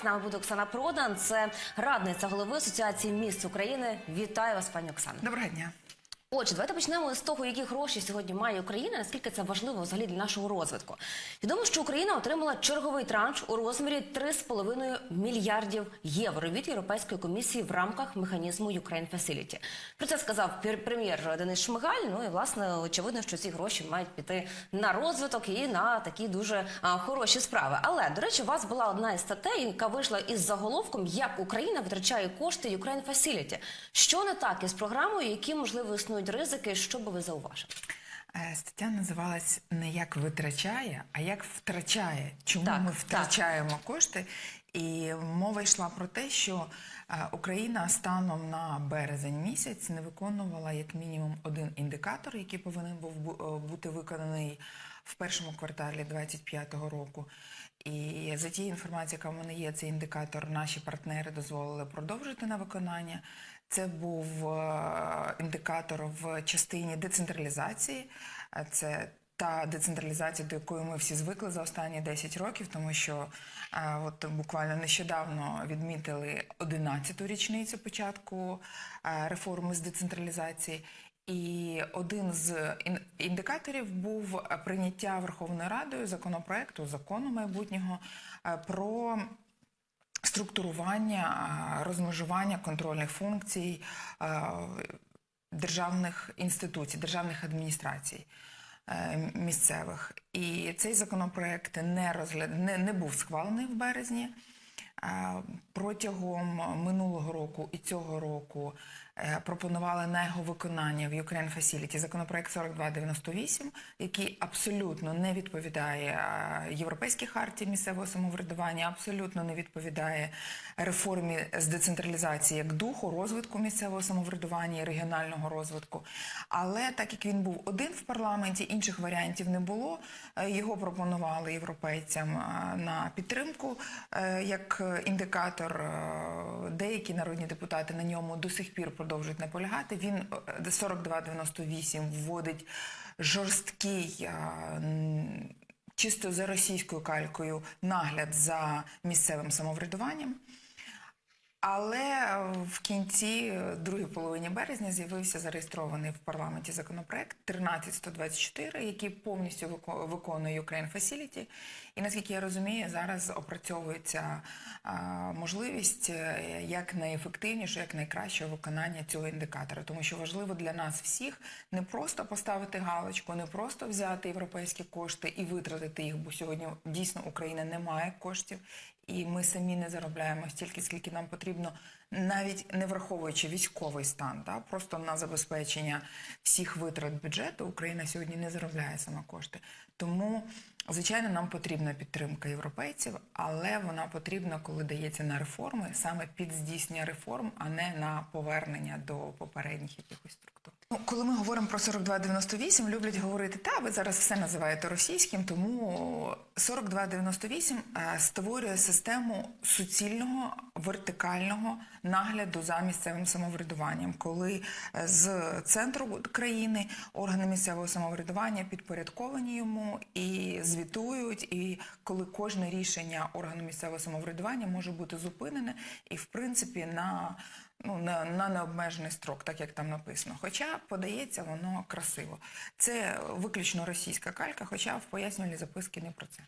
З нами буде Оксана Продан, це радниця голови Асоціації міст України. Вітаю вас, пані Оксана. Доброго дня. Отже, давайте почнемо з того, які гроші сьогодні має Україна. Наскільки це важливо взагалі для нашого розвитку? Відомо, що Україна отримала черговий транш у розмірі 3,5 мільярдів євро від Європейської комісії в рамках механізму Ukraine Facility. Про це сказав прем'єр Денис Шмигаль. Ну і власне очевидно, що ці гроші мають піти на розвиток і на такі дуже а, хороші справи. Але до речі, у вас була одна із статей, яка вийшла із заголовком, як Україна витрачає кошти Ukraine Facility. Що не так із програмою, які можливо існують ризики, що би ви зауважили? Е, Стаття називалась не як витрачає, а як втрачає. Чому Так, ми так. втрачаємо кошти? І мова йшла про те, що е, Україна станом на березень місяць не виконувала як мінімум один індикатор, який повинен був е, бути виконаний в першому кварталі 2025 року. І за тією інформацією, яка в мене є, цей індикатор наші партнери дозволили продовжити на виконання. Це був е, індикатор в частині децентралізації. Це та децентралізація, до якої ми всі звикли за останні 10 років, тому що е, от буквально нещодавно відмітили 11-ту річницю початку е, реформи з децентралізації. І один з ін- індикаторів був прийняття Верховною Радою законопроекту, закону майбутнього про структурування, розмежування контрольних функцій державних інституцій, державних адміністрацій е, місцевих. І цей законопроект не, розгляд... не, не був схвалений в березні. Протягом минулого року і цього року е, пропонували на його виконання в Ukraine Facility законопроект 4298, який абсолютно не відповідає Європейській харті місцевого самоврядування, абсолютно не відповідає реформі з децентралізації як духу, розвитку місцевого самоврядування і регіонального розвитку. Але так як він був один в парламенті, інших варіантів не було. Е, Його пропонували європейцям е, на підтримку як індикатор. Е, Деякі народні депутати на ньому до сих пір продовжують наполягати. Він е, 4298 вводить жорсткий. е, Чисто за російською калькою нагляд за місцевим самоврядуванням. Але е, в кінці е, другої половині березня з'явився зареєстрований в парламенті законопроект 13124, який повністю вико- виконує Ukraine Facility. І наскільки я розумію, зараз опрацьовується можливість е, як найефективнішого, як найкращого виконання цього індикатора, тому що важливо для нас всіх не просто поставити галочку, не просто взяти європейські кошти і витратити їх, бо сьогодні дійсно Україна не має коштів, і ми самі не заробляємо стільки, скільки нам потрібно, навіть не враховуючи військовий стан, да, просто на забезпечення всіх витрат бюджету Україна сьогодні не заробляє сама кошти. Тому, звичайно, нам потрібна підтримка європейців, але вона потрібна, коли дається на реформи, саме під здійснення реформ, а не на повернення до попередніх якихось структур. Ну, коли ми говоримо про 4298, люблять говорити, та ви зараз все називаєте російським, тому 4298 е, створює систему суцільного вертикального нагляду за місцевим самоврядуванням, коли е, з центру країни органи місцевого самоврядування підпорядковані йому і звітують, і коли кожне рішення органу місцевого самоврядування може бути зупинене і в принципі на ну, на, на необмежений строк, так як там написано. Хоча подається воно красиво. Це виключно російська калька, хоча в пояснювальній записки не про це.